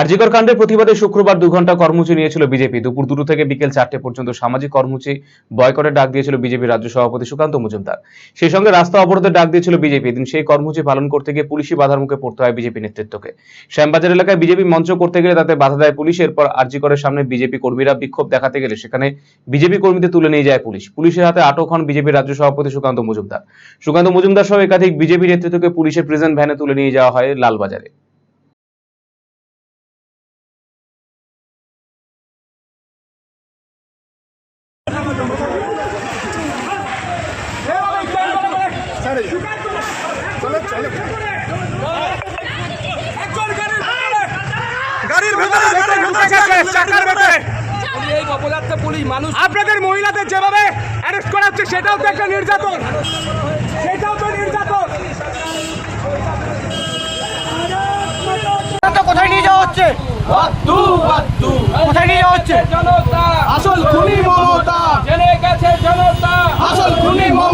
আরজিকর কাণ্ডের প্রতিবাদে শুক্রবার দু ঘণ্টা কর্মসূচি নিয়েছিল বিজেপি। দুপুর দুটো থেকে বিকেল চারটে পর্যন্ত সামাজিক কর্মসূচি বয়কটের ডাক দিয়েছিল বিজেপি রাজ্য সভাপতি সুকান্ত মজুমদার। সেই সঙ্গে রাস্তা অবরোধের ডাক দিয়েছিল বিজেপি। এদিন সেই কর্মসূচি পালন করতে গিয়ে পুলিশি বাধার মুখে পড়তে হয় বিজেপি নেতৃত্বকে। শ্যামবাজার এলাকায় বিজেপি মঞ্চ করতে গেলে তাতে বাধা দেয় পুলিশ। এরপর আরজিকরের সামনে বিজেপি কর্মীরা বিক্ষোভ দেখাতে গেলে সেখানে বিজেপি কর্মীদের তুলে নিয়ে যায় পুলিশ। পুলিশের হাতে আটক হন বিজেপি রাজ্য সভাপতি সুকান্ত মজুমদার। সুকান্ত মজুমদার সহ একাধিক বিজেপি নেতৃত্বকে পুলিশের প্রেজেন্ট ভ্যানে তুলে নিয়ে যাওয়া হয় লালবাজারে। গাড়ির ভেতরে ভেতরে ঢুকেছে চাকার ভেতরে। এই অপরাধটা পুলিশ মানুষ আপনাদের মহিলাদের যেভাবে অ্যারেস্ট করা হচ্ছে সেটাও তো একটা নির্যাতন। সেটাও তো নির্যাতন। কোথায় নিয়ে যাওয়া হচ্ছে? কোথায় নিয়ে যাওয়া হচ্ছে? জনতা। আসল খুনি মমতা। জেনে গেছে জনতা। আসল খুনি মমতা।